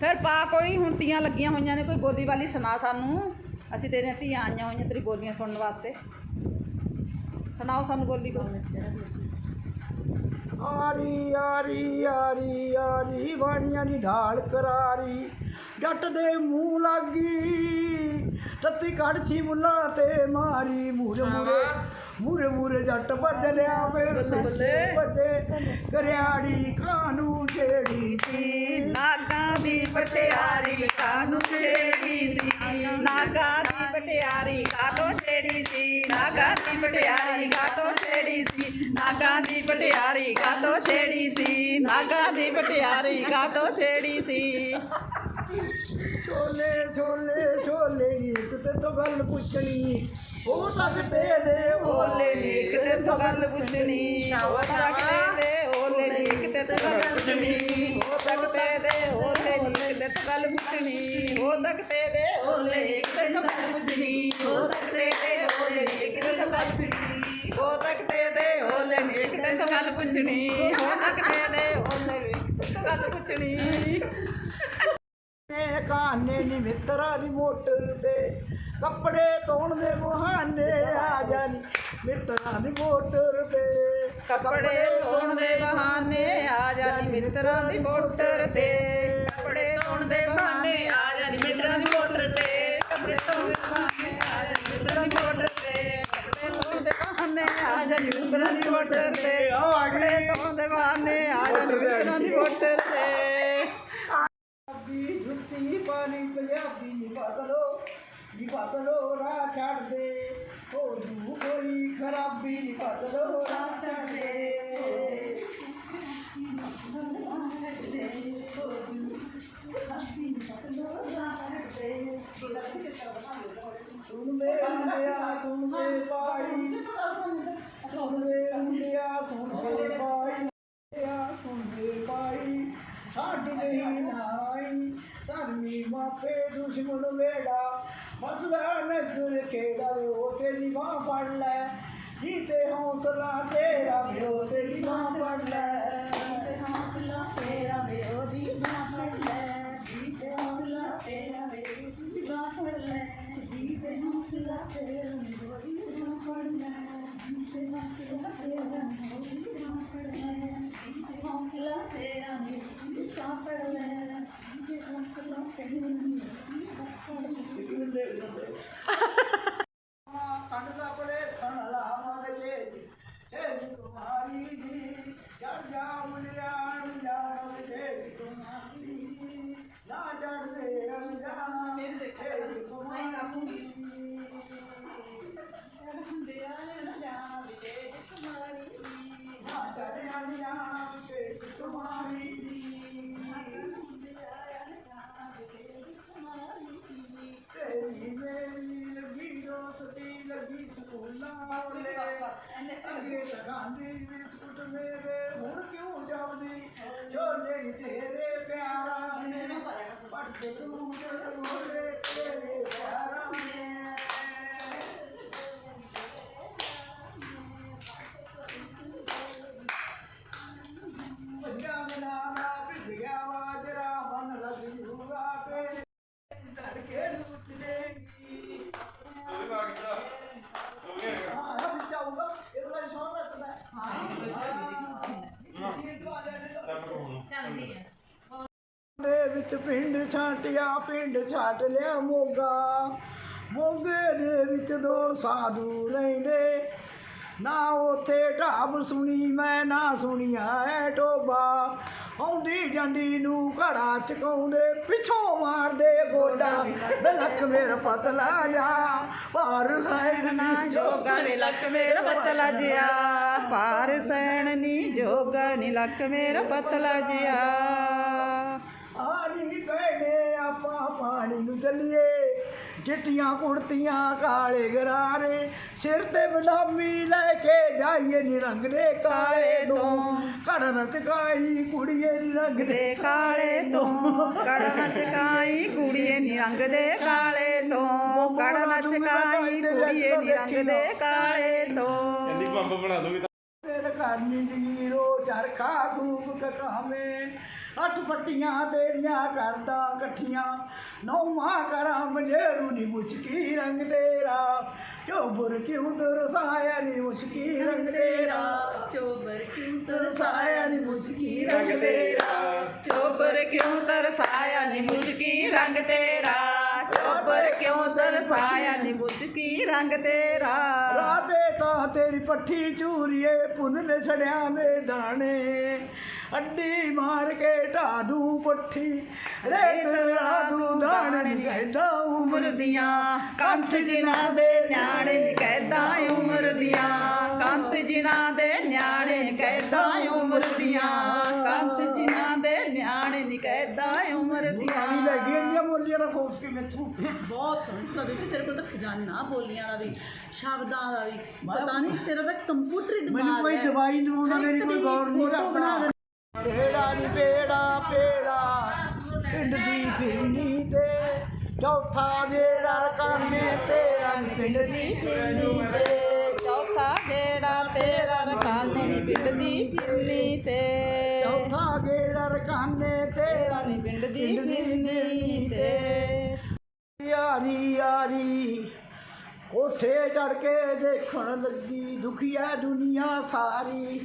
ਫਿਰ ਪਾ ਕੋਈ, ਹੁਣ ਤੀਆਂ ਲੱਗੀਆਂ ਹੋਈਆਂ ਨੇ, ਕੋਈ ਬੋਲੀ ਵਾਲੀ ਸੁਣਾ ਸਾਨੂੰ। ਅਸੀਂ ਤੇਰੀਆਂ ਧੀਆਂ ਆਈਆਂ ਹੋਈਆਂ ਤੇਰੀ ਬੋਲੀਆਂ ਸੁਣਨ ਵਾਸਤੇ। ਸੁਣਾਓ ਸਾਨੂੰ ਬੋਲੀ ਕੋਈ ਆਰੀ ਆਰੀ ਆਰੀ ਆਰੀ ਬਾਣੀਆਂ ਦੀ ਢਾਲ ਕਰਾਰੀ। ਜੱਟ ਦੇ ਮੂੰਹ ਲਾਗੀ, ਤੱਤੀ ਕੜਛੀ ਮੁੱਲਾਂ ਤੇ ਮਾਰੀ। ਮੂਰੇ ਮੂਰੇ ਮੂਰੇ ਮੂਰੇ ਜੱਟ ਭੱਜ ਲਿਆ ਪਿੱਛੇ ਵੱਡੇ ਕਰਿਆੜੀ ਕਾਨੂੰ ਜਿਹੜੀ ਸੀ। ਨਾਗਾਂ ਦੀ ਪਟਿਆਰੀ ਕਾਨੂੰ ਛੇੜੀ ਸੀ। ਨਾਗਾਂ ਦੀ ਪਟਿਆਰੀ ਕਾਤੋਂ ਛੇੜੀ ਸੀ। ਨਾਗਾਂ ਦੀ ਪਟਿਆਰੀ ਕਾਤੋਂ ਛੇੜੀ ਸੀ। ਨਾਗਾਂ ਦੀ ਪਟਿਆਰੀ ਕਾਤੋਂ ਛੇੜੀ ਸੀ। ਨਾਗਾਂ ਦੀ ਪਟਿਆਰੀ ਕਾਤੋਂ ਛੇੜੀ ਸੀ। ਛੋਲੇ ਛੋਲੇ ਛੋਲੇ ਤੇ ਤੋਂ ਗੱਲ ਪੁੱਛਣੀ ਉਹ ਤੱਕਦੇ ਦੇ ਓਲੇ ਲੀਕ ਤੇ ਤੋਂ ਗੱਲ ਪੁੱਛਣੀ। ਉਹ ਤੱਕਦੇ ਦੇ ਓਲੇ ਲੀਕ ਤੇ ਤੋਂ ਗੱਲ ਪੁੱਛਣੀ। ਹੋ ਤੱਕਦੇ ਦੇ ਓਲੇ ਲੀਕ ਤੇ ਤੋਂ ਗੱਲ ਪੁੱਛਣੀ। ਹੋ ਤੱਕਦੇ ਦੇ ਓਲੇ ਲੀਕ ਤੇ ਤੋਂ ਗੱਲ ਪੁੱਛਣੀ। ਉਹ ਤੱਕਦੇ ਦੇ ਓਲੇ ਲੀਕ ਤੇ ਤੋਂ ਗੱਲ ਪੁੱਛਣੀ। ਉਹ ਤੱਕਦੇ ਦੇ ਓਲੇ ਲੀਕ ਤੇ ਤੋਂ ਗੱਲ ਪੁੱਛਣੀ। ਉਹ ਤੱਕਦੇ ਦੇ ਓਲੇ ਲੀਕ ਤੇ ਤੋਂ ਗੱਲ ਪੁੱਛਣੀ। ਨੇ ਕਾਨੇ ਨੀ ਮਿੱਤਰਾ ਦੀ ਮੋਟਰ ਤੇ। ਕੱਪੜੇ ਧੋਣ ਦੇ ਬਹਾਨੇ ਆ ਜਾਨੀ ਮਿੱਤਰਾਂ ਦੀ ਮੋਟਰ ਤੇ। ਕੱਪੜੇ ਧੋਣ ਦੇ ਬਹਾਨੇ ਆ ਜਾਨੀ ਮਿੱਤਰਾਂ ਦੀ ਮੋਟਰ ਤੇ। ਕੱਪੜੇ ਧੋਣ ਦੇ ਬਹਾਨੇ ਆ ਜਾਨੀ ਮਿੱਤਰਾਂ ਦੀ ਮੋਟਰ ਤੇ। ਕੱਪੜੇ ਧੋਣ ਦੇ ਬਹਾਨੇ ਆ ਜਾਨੀ ਮਿੱਤਰਾਂ ਦੀ ਮੋਟਰ ਤੇ। ਕੱਪੜੇ ਧੋਣ ਦੇ ਬਹਾਨੇ ਆ ਜਾਨੀ ਮਿੱਤਰਾਂ ਦੀ ਮੋਟਰ ਤੇ। ਕੱਪੜੇ ਧੋਣ ਦੇ ਬਹਾਨੇ ਆ ਜਾਨੀ ਮਿੱਤਰਾਂ ਦੀ ਮੋਟਰ ਤੇ। ਬਦਲੋ ਰਾਹ ਛੱਡ ਦੇ। ਹੋ ਜੂ ਕੋਈ ਖਰਾਬੀ ਨਹੀਂ ਬਦਲੋ ਰਾਹ ਛੱਡ ਦੇ। ਸੁਣ ਲੈ ਮੁੰਡਿਆ ਸੁਣ ਲੈ ਪਾਈ ਸੁਣ ਲੈ ਮੁੰਡਿਆ ਸੁਣ ਲੈ ਪਾਈ ਮੁੰਡਿਆ ਸੁਣ ਲੈ ਪਾਈ ਛੱਡ ਨਹੀਂ ਨਾਈ ਧਰਮੀ ਮਾਪੇ ਦੁਸ਼ਮਣ ਵੇੜਾ ਮਸਲਾ ਨਗਰ ਕਿਹੜਾ ਉਹ ਤੇਰੀ ਮਾਂ ਫੜ ਲੈ। ਜੀਤੇ ਹੌਸਲਾ ਤੇਰਾ, ਵੇ ਉਹ ਤੇਰੀ ਮਾਂ ਫੜ ਲੈ ਜੀਤੇ ਹੌਸਲਾ ਤੇਰਾ ਵੇ ਉਹਦੀ ਬਾਹ ਫੜ ਲੈ ਜੀਤੇ ਹੌਸਲਾ ਤੇਰਾ ਵੇ ਉਹਦੀ ਬਾਹ ਫੜ ਲੈ ਜੀਤੇ ਹੌਸਲਾ ਤੇਰਾ ਵੇ ਉਹਦੀ ਬਾਹ ਫੜ ਲੈ ਜੀਤੇ ਹੌਸਲਾ ਤੇਰਾ ਵੇ ਉਹਦੀ ਬਾਹ ਫੜ ਹੌਸਲਾ ਤੇਰਾ ਵੇ ਉਹਦੀ ਬਾਹ ਦਾ ਬੜੇ ਥਣ ਲਾਵਾਂਗੇ ਜੀ ਹੇ ਕੁਮਾਰੀ ਜੀ ਚੜ ਜਾ ਮੁੰਡਿਆਣ ਜਾਣ ਤੇ ਕੁਮਾਰੀ ਜੀ ਨਾ ਚੜਦੇ ਅਣਜਾਣਾ ਮੇਰੇ ਦੇਖੇ ਕੁਮਾਰੀ ਲਗਾਂਦੀ ਬਿਸਕੁਟ ਮੇਰੇ ਹੁਣ ਕਿਉਂ ਛੋਲੇ ਨੀ ਤੇਰੇ ਪਿਆਰਾ ਨੇ। ਪੜਦੇ ਤੂੰ। ਮੋਰੇ ਵਿੱਚ ਪਿੰਡ ਛਾਟਿਆ, ਪਿੰਡ ਛਾਟ ਲਿਆ ਮੋਗਾ। ਮੋਗੇ ਦੇ ਵਿੱਚ ਦੋ ਸਾਧੂ ਰਹਿੰਦੇ। ਨਾ ਉਥੇ ਢਾਬ ਸੁਣੀ, ਮੈਂ ਨਾ ਸੁਣਿਆ ਐ ਟੋਬਾ। ਆਉਂਦੀ ਜਾਂਦੀ ਨੂੰ ਘੜਾ ਚਕਾਉਂਦੇ, ਪਿੱਛੋਂ ਮਾਰਦੇ ਗੋਡਾ। ਲੱਕ ਮੇਰਾ ਪਤਲਾ ਜਾ ਭਾਰ ਸਾਈਡ ਨਾ ਜੋਗਾ ਨੀ ਲੱਕ ਮੇਰਾ ਪਤਲਾ ਜਿਆ ਭਾਰ ਸੈਣ ਨੀ ਜੋਗਾ ਨੀ ਲੱਕ ਮੇਰਾ ਪਤਲਾ ਜਿਆ ਚੱਲੀਏ। ਚਿੱਟੀਆਂ ਕੁੜਤੀਆਂ ਕਾਲੇ ਗਰਾਰੇ ਸਿਰ ਤੇ ਬਲਾਮੀ ਲੈ ਕੇ ਜਾਈਏ ਨਿਰੰਗ ਦੇ ਕਾਲੇ ਤੋਂ। ਕੜਨ ਚਕਾਈ ਕੁੜੀਏ ਨਿਰੰਗ ਦੇ ਦੇ ਕਾਲੇ ਤੋਂ। ਕੜਨ ਚਕਾਈ ਕੁੜੀਏ ਨੀ ਰੰਗ ਦੇ ਕਾਲੇ ਤੋਂ। ਕੜਨ ਚਕਾਈ ਕੁੜੀਏ ਨੀ ਰੰਗ ਦੇ ਕਾਲੇ ਤੋਂ। ਕਹਿੰਦੀ ਬੰਬ ਬਣਾ ਤੇਰੇ ਕਰਨੀ ਜਗੀਰੋ ਚਰਖਾ ਖੂਬ ਕਕਾਵੇਂ ਅੱਠ ਪੱਟੀਆਂ ਤੇਰੀਆਂ ਕਰਦਾ ਇਕੱਠੀਆਂ। ਨੌਵਾਂ ਕਰਾਂ ਮਜੇਰੂ ਨੀ ਮੁਚਕੀ ਰੰਗ ਤੇਰਾ। ਚੋਬਰ ਕਿਉਂ ਤਰਸਾਇਆ ਨੀ ਮੁਚਕੀ ਰੰਗ ਤੇਰਾ? ਚੋਬਰ ਕਿਉਂ ਤਰਸਾਇਆ ਨੀ ਮੁਚਕੀ ਰੰਗ ਤੇਰਾ? ਚੋਬਰ ਕਿਉਂ ਤਰਸਾਇਆ ਨੀ ਮੁਝਕੀ ਰੰਗ ਤੇਰਾ? ਤਰਸਾਇਆ ਨੀ ਮੁਝਕੀ ਰੰਗ ਤੇਰਾ। ਰਾਤੇ ਤਾਂ ਤੇਰੀ ਪੱਠੀ ਚੂਰੀਏ ਪੁੰਨ ਦੇ ਛੜਿਆਂ ਦੇ ਦਾਣੇ। ਅੱਡੀ ਮਾਰ ਕੇ ਢਾਦੂ ਪੱਠੀ ਰੇਤ ਦੂ ਦਾਣੇ ਨੀ ਕਹਿੰਦਾ ਉਮਰ ਦੀਆਂ। ਕੰਥ ਜਿਨ੍ਹਾਂ ਦੇ ਨਿਆਣੇ ਨੀ ਕਹਿਦਾ ਉਮਰ ਦੀਆਂ। ਕੰਥ ਜਿਨ੍ਹਾਂ ਦੇ ਨਿਆਣੇ ਨੀ ਕਹਿਦਾ ਉਮਰ ਦੀਆਂ। ਦੀਆਂ ਲੈ ਗਈ ਇੰਨੀਆਂ ਮੋਲੀਆਂ ਦਾ ਖੋਸ ਕੇ ਮੈਥੋਂ? ਬਹੁਤ ਸੋਹਣੀ। ਤਾਂ ਬੇਬੀ ਤੇਰੇ ਕੋਲ ਤਾਂ ਖਜ਼ਾਨਾ ਬੋਲੀਆਂ ਦਾ ਵੀ ਸ਼ਬਦਾਂ ਦਾ ਵੀ। ਪਤਾ ਨਹੀਂ ਤੇਰਾ ਤਾਂ ਕੰਪਿਊਟਰ ਹੀ ਦਿਮਾਗ ਮੈਨੂੰ ਕੋਈ। ਦਵਾਈ ਦਵਾਉਣਾ ਮੇਰੀ ਕੋਈ ਗੌਰ ਨਹੀਂ ਫੋਟੋ ਬਣਾ ਕਰਦਾ ਪੇੜਾ ਨੀ ਪੇੜਾ ਪਿੰਡ ਦੀ ਫਿਰਨੀ ਤੇ ਚੌਥਾ ਜਿਹੜਾ ਕਾਨੇ ਤੇਰਾ ਨੀ ਪਿੰਡ ਦੀ ਫਿਰਨੀ ਤੇ। ਚੌਥਾ ਗੇੜਾ ਤੇਰਾ ਰਕਾਨੇ ਨੀ ਪਿੰਡ ਦੀ ਫਿਰਨੀ ਤੇ। ਚੌਥਾ ਗੇੜਾ ਰਕਾਨੇ ਤੇਰਾ ਨੀ ਪਿੰਡ ਦੀ ਫਿਰਨੀ ਤੇ। ਯਾਰੀ ਯਾਰੀ ਕੋਠੇ ਚੜ ਕੇ ਦੇਖਣ ਲੱਗੀ ਦੁਖੀਆ ਦੁਨੀਆ ਸਾਰੀ।